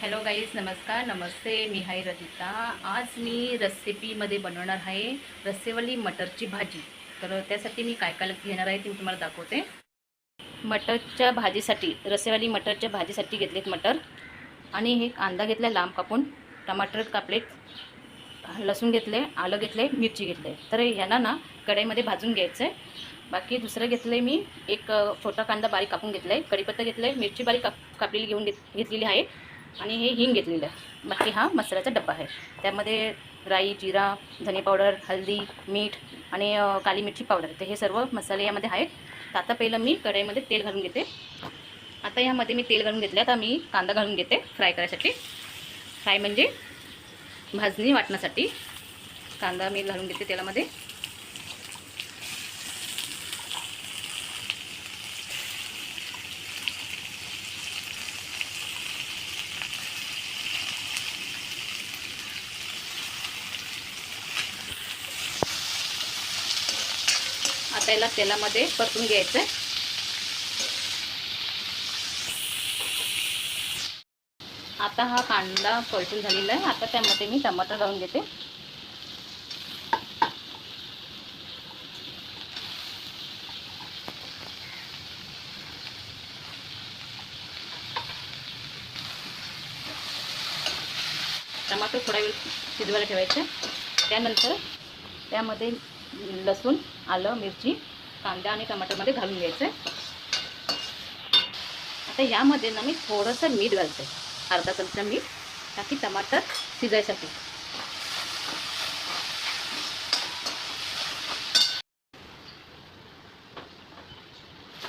Hello guys नमस्कार नमस्ते मी हाय रजिता. आज मी रेसिपीमध्ये बनवणार आहे रस्सेवाली मटरची भाजी. तर त्यासाठी मी काय काय घेणार आहे ते मी तुम्हाला दाखवते. मटरच्या भाजीसाठी रस्सेवाली मटरच्या भाजीसाठी घेतलेत मटर. आणि हे कांदा घेतला लांब कापून. टमाटर कापलेत लसूण घेतले आलं घेतले मिरची घेतले. तर ह्यांना ना कढईमध्ये भाजून घ्यायचं आहे बाकी दुसरं घेतलं आहे मी एक छोटा कांदा बारीक कापून घेतला आहे कढीपत्ता घेतलं आहे मिरची बारीक काप कापलेली घेऊन घेत घेतलेली आहे. आणि हे हिंग घेतलेलं आहे. बाकी हा मसाल्याचा डब्बा आहे. त्यामध्ये राई जिरा धने पावडर हळदी मीठ आणि काली मिरची पावडर. तर हे सर्व मसाले यामध्ये आहेत. तर आता पहिलं मी कढईमध्ये तेल घालून घेते. आता यामध्ये मी तेल घालून घेतले आता मी कांदा घालून घेते फ्राय करायसाठी. फ्राय म्हणजे भाजणी वाटण्यासाठी. कांदा मी घालून घेते तेलामध्ये. आता याला तेलामध्ये परतून घ्यायचं. आता हा कांदा परतून झालेला आहे. आता त्यामध्ये मी टमाटर घालून घेते. टमाटर थोडा वेळ शिजवायला ठेवायचं. त्यानंतर त्यामध्ये लसूण आलं मिरची कांदा आणि टमाटरमध्ये घालून घ्यायचं आहे. आता यामध्ये ना मी थोडंसं मीठ घालते. अर्धा चमचा मीठ ताकी टमाटर शिजायसाठी.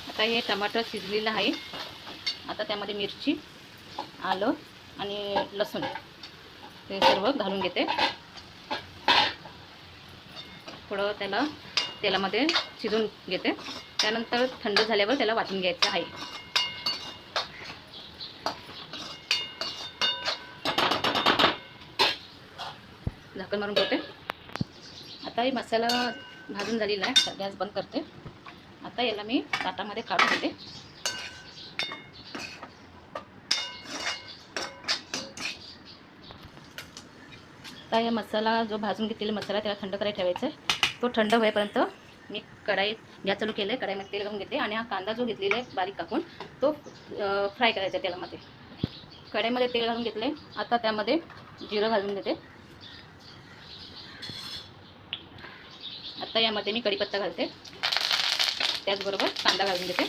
आता हे टमाटर शिजलेलं आहे. आता त्यामध्ये मिरची आलं आणि लसूण. ते सर्व घालून घेते. थोडं त्याला तेलामध्ये शिजून घेते. त्यानंतर थंड झाल्यावर त्याला वाटून घ्यायचं आहे. झाकण मारून ठेवते. आता हे मसाला भाजून झालेला आहे गॅस बंद करते. आता याला मी ताटामध्ये काढून घेते. आता या मसाला जो भाजून घेतलेला मसाला त्याला थंड करायला ठेवायचा आहे. तो थंड होईपर्यंत मी कढाई गॅस चालू केलं आहे कढाईमध्ये तेल घालून घेते आणि हा कांदा जो घेतलेला आहे बारीक कापून तो फ्राय करायचा आहे तेलामध्ये. कढईमध्ये तेल घालून घेतले आता त्यामध्ये जिरं घालून घेते आता यामध्ये मी कढीपत्ता घालते. त्याचबरोबर कांदा घालून घेते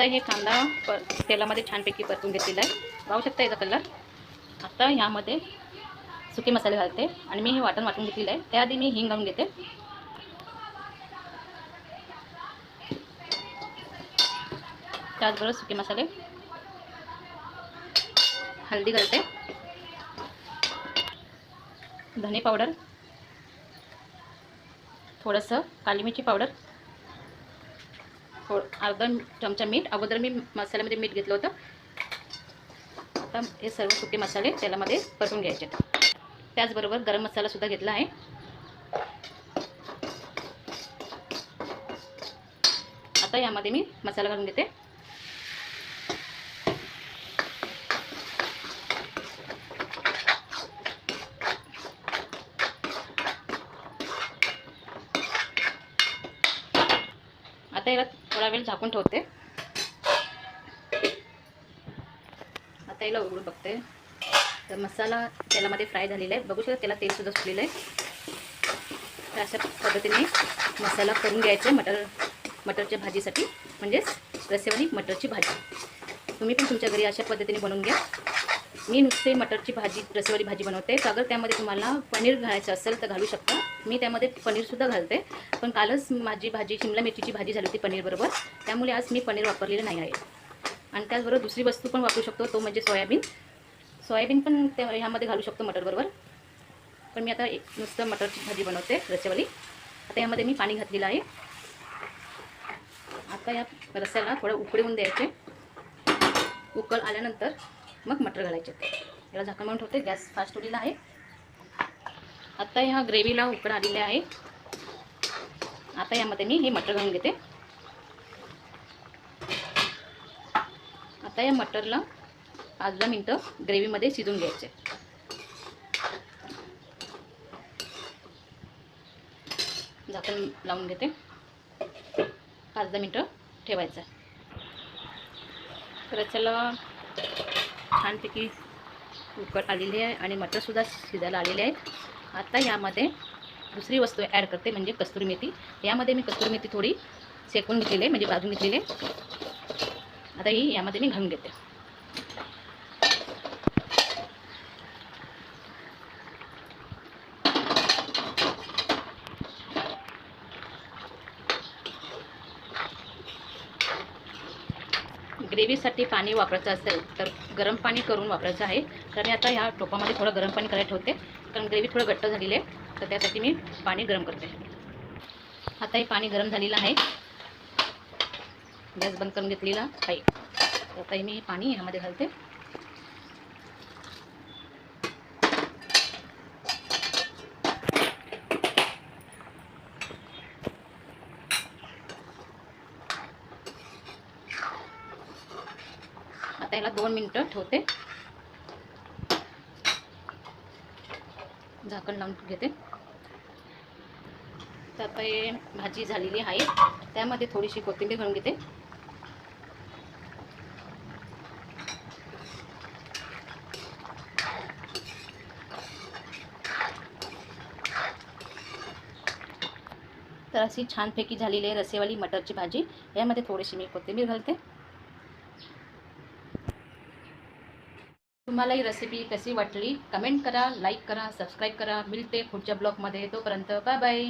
आता हे कांदा पर तेलामध्ये छानपैकी परतून घेतलेला आहे. पाहू शकता याचा कलर आता ह्यामध्ये सुके मसाले घालते आणि मी हे वाटण वाटून घेतलेलं आहे. त्याआधी मी हिंग घालून घेते. त्याचबरोबर सुके मसाले. हळदी घालते. धने पावडर. थोडंसं काली मिरची पावडर. थोड अर्धा चमचा मीठ. अगोदर मी मसाल्यामध्ये मीठ घेतलं होतं. आता हे सर्व सुके मसाले तेलामध्ये परतून घ्यायचे. त्याचबरोबर गरम मसालासुद्धा घेतला आहे. आता यामध्ये मी मसाला घालून घेते आता याला थोडा वेळ झाकून ठेवते. आता याला उघडून बघते. तर मसाला तेलामध्ये फ्राय झालेला आहे. बघू शकता त्याला तेलसुद्धा सुटलेलं आहे. तर अशा पद्धतीने मसाला करून घ्यायचा आहे मटर मटरच्या भाजीसाठी. म्हणजेच रसेवाली मटरची भाजी. तुम्ही पण तुमच्या घरी अशा पद्धतीने बनवून घ्या. मी नुसते मटरची भाजी रसेवाली भाजी बनवते. तर अगर त्यामध्ये तुम्हाला पनीर घालायचं असेल तर घालू शकता. मी त्यामध्ये पनीरसुद्धा घालते. पण कालच माझी भाजी शिमला मिरचीची भाजी झाली होती पनीरबरोबर त्यामुळे आज मी पनीर वापरलेलं नाही आहे. आणि त्याचबरोबर दुसरी वस्तू पण वापरू शकतो तो म्हणजे सोयाबीन. सोयाबीन पण त्या ह्यामध्ये घालू शकतो मटरबरोबर पण मी आता एक नुसतं मटरची भाजी बनवते रस्सेवाली आता यामध्ये मी पाणी घातलेलं आहे. आता या रस्स्याला थोडं उकळी होऊन द्यायचे. उकळ आल्यानंतर मग मटर घालायचे. याला झाकण म्हणून ठेवते. गॅस फास्ट उडीला आहे. आता ह्या ग्रेव्हीला उकड आलेले आहे आता यामध्ये मी हे मटर घालून घेते. आता या मटरला पाच दहा मिनटं ग्रेव्हीमध्ये शिजून घ्यायचे. झाकण लावून घेते. पाच दहा मिनटं ठेवायचं. तर त्याला छानपैकी उकड आलेली आहे आणि मटरसुद्धा शिजायला आलेले आहेत. आता यामध्ये दुसरी वस्तू ॲड करते म्हणजे कस्तुरी मेथी. यामध्ये मी कस्तुरी मेथी थोडी शेकून घेतलेली आहे म्हणजे भाजून घेतलेली आहे. आता ही यामध्ये मी घालून घेते. ग्रेव्हीसाठी पाणी वापरायचं असेल तर गरम पाणी करून वापरायचं आहे. तर मी आता ह्या टोपामध्ये थोडं गरम पाणी करायला ठेवते. कारण ग्रेव्ही थोडं घट्ट झालेली आहे. तर त्यासाठी मी पाणी गरम करते. आता हे पाणी गरम झालेलं आहे. गॅस बंद करून घेतलेला आहे. तर आता मी पाणी ह्यामध्ये घालते. आता याला दोन मिनटं ठेवते. झाकण लावून घेते. तर आता हे भाजी झालेली आहे. त्यामध्ये थोडीशी कोथिंबीर घालून घेते. तर अशी छानपैकी झालेली आहे रसेवाली मटरची भाजी. यामध्ये थोडीशी मी कोथिंबीर घालते. तुम्हाला ही रेसिपी कशी वाटली? कमेंट करा लाईक करा सबस्क्राईब करा. मिळते पुढच्या ब्लॉगमध्ये तोपर्यंत बाय बाय